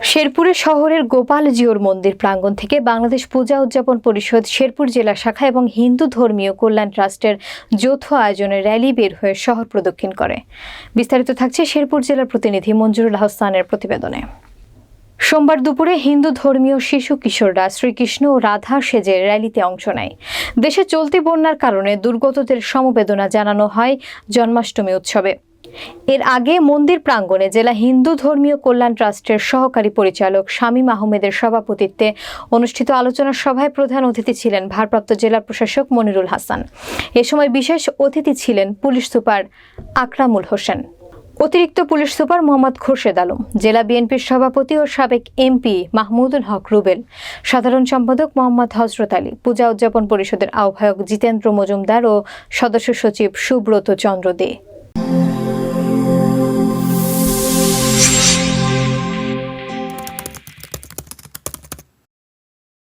শেরপুরে শহরের গোপাল জিওর মন্দির প্রাঙ্গণ থেকে বাংলাদেশ পূজা উদযাপন পরিষদ শেরপুর জেলা শাখা এবং হিন্দু ধর্মীয় কল্যাণ ট্রাস্টের যৌথ আয়োজনে র্যালি বের হয়ে শহর প্রদক্ষিণ করে। বিস্তারিত থাকছে শেরপুর জেলার প্রতিনিধি মঞ্জুরুল হাসানের প্রতিবেদনে। সোমবার দুপুরে হিন্দু ধর্মীয় শিশু কিশোররা শ্রীকৃষ্ণ ও রাধা সেজে র্যালিতে অংশ নেয়। দেশে চলতি বন্যার কারণে দুর্গতদের সমবেদনা জানানো হয় জন্মাষ্টমী উৎসবে। এর আগে মন্দির প্রাঙ্গণে জেলা হিন্দু ধর্মীয় কল্যাণ ট্রাস্টের সহকারী পরিচালক শামীম আহমেদের সভাপতিত্বে অনুষ্ঠিত আলোচনা সভায় প্রধান অতিথি ছিলেন ভারপ্রাপ্ত জেলা প্রশাসক মনিরুল হাসান। এ সময় বিশেষ অতিথি ছিলেন পুলিশ সুপার আকরামুল হোসেন। অতিরিক্ত পুলিশ সুপার মোহাম্মদ খোরশেদ আলম, জেলা বিএনপির সভাপতি ও সাবেক এমপি মাহমুদুল হক রুবেল, সাধারণ সম্পাদক মোহাম্মদ হজরত আলী, পূজা উদযাপন পরিষদের আহ্বায়ক জিতেন্দ্র মজুমদার ও সদস্য সচিব সুব্রত চন্দ্র দে।